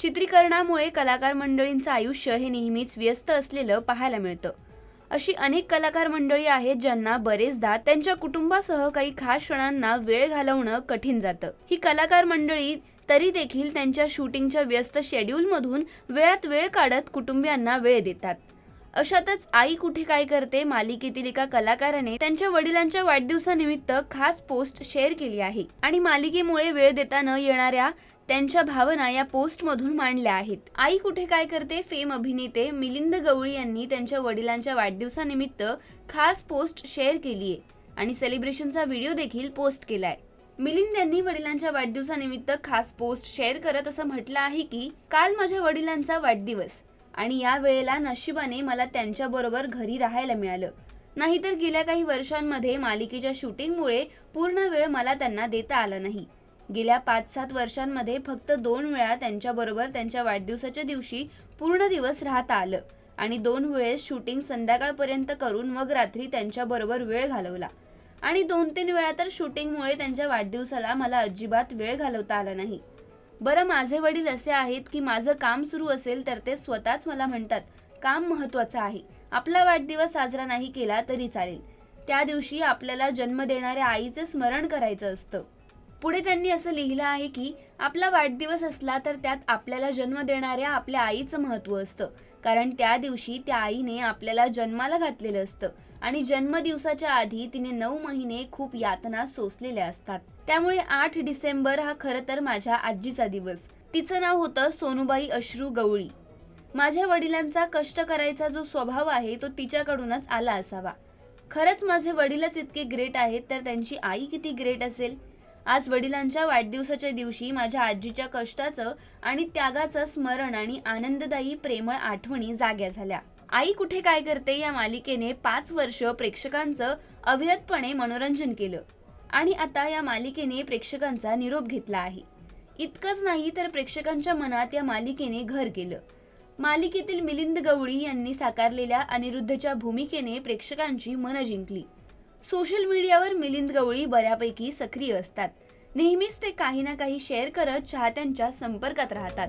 चित्रीकरणामुळे कलाकार मंडळींचं आयुष्य हे नेहमीच व्यस्त असलेलं पाहायला मिळतं. अशी अनेक कलाकार मंडळी आहेत ज्यांना बरेचदा त्यांच्या कुटुंबासह काही खास क्षणांना वेळ घालवणं कठीण जातं. ही कलाकार मंडळी तरी देखील त्यांच्या शूटिंगच्या व्यस्त शेड्यूलमधून वेळात वेळ काढत कुटुंबियांना वेळ देतात. अशातच आई कुठे काय करते मालिकेतील एका कलाकाराने त्यांच्या वडिलांच्या वाढदिवसानिमित्त खास पोस्ट शेअर केली आहे. आणि मालिकेमुळे वेळ देता न येणाऱ्या त्यांच्या भावना या पोस्टमधून मांडल्या आहेत. आई कुठे काय करते? फेम अभिनेते मिलिंद गवळी यांनी त्यांच्या वडिलांच्या वाढदिवसानिमित्त खास पोस्ट शेअर केली आहे आणि सेलिब्रेशनचा व्हिडिओ देखील पोस्ट केलाय. मिलिंद यांनी वडिलांच्या वाढदिवसानिमित्त खास पोस्ट शेअर करत असं म्हटलं आहे की काल माझ्या वडिलांचा वाढदिवस आणि या वेळेला नशिबाने मला त्यांच्याबरोबर घरी राहायला मिळालं. नाहीतर गेल्या काही वर्षांमध्ये मालिकेच्या शूटिंगमुळे पूर्ण वेळ मला त्यांना देता आला नाही. गेल्या पाच सात वर्षांमध्ये फक्त दोन वेळा त्यांच्याबरोबर त्यांच्या वाढदिवसाच्या दिवशी पूर्ण दिवस राहता आलं. आणि दोन वेळेस शूटिंग संध्याकाळपर्यंत करून मग रात्री त्यांच्याबरोबर वेळ घालवला. आणि दोन तीन वेळा तर शूटिंगमुळे त्यांच्या वाढदिवसाला मला अजिबात वेळ घालवता आला नाही. बरं माझे वडील असे आहेत की माझं काम सुरू असेल तर ते स्वतःच मला म्हणतात काम महत्त्वाचं आहे. आपला वाढदिवस साजरा नाही केला तरी चालेल. त्या दिवशी आपल्याला जन्म देणाऱ्या आईचे स्मरण करायचं असतं. पुढे त्यांनी असं लिहिलं आहे की आपला वाढदिवस असला तर त्यात आपल्याला जन्म देणाऱ्या आपल्या आईचं महत्त्व असतं. कारण त्या दिवशी त्या आईने आपल्याला जन्माला घातलेलं असतं आणि जन्मदिवसाच्या आधी तिने नऊ महिने खूप यातना सोसलेल्या असतात. त्यामुळे आठ डिसेंबर हा खरं तर माझ्या आजीचा दिवस. तिचं नाव होतं सोनूबाई अश्रू गवळी. माझ्या वडिलांचा कष्ट करायचा जो स्वभाव आहे तो तिच्याकडूनच आला असावा. खरंच माझे वडीलच इतके ग्रेट आहेत तर त्यांची आई किती ग्रेट असेल? आज वडिलांच्या वाढदिवसाच्या दिवशी माझ्या आजीच्या कष्टाचं आणि त्यागाचं स्मरण आणि आनंददायी प्रेमळ आठवणी जाग्या झाल्या. आई कुठे काय करते या मालिकेने पाच वर्ष प्रेक्षकांचं अविरतपणे मनोरंजन केलं. आणि आता या मालिकेने प्रेक्षकांचा निरोप घेतला आहे. इतकंच नाही तर प्रेक्षकांच्या मनात या मालिकेने घर केलं. मालिकेतील मिलिंद गवळी यांनी साकारलेल्या अनिरुद्धच्या भूमिकेने प्रेक्षकांची मनं जिंकली. सोशल मीडियावर मिलिंद गवळी बऱ्यापैकी सक्रिय असतात. नेहमीच ते काही ना काही शेअर करत चाहत्यांच्या संपर्कात राहतात.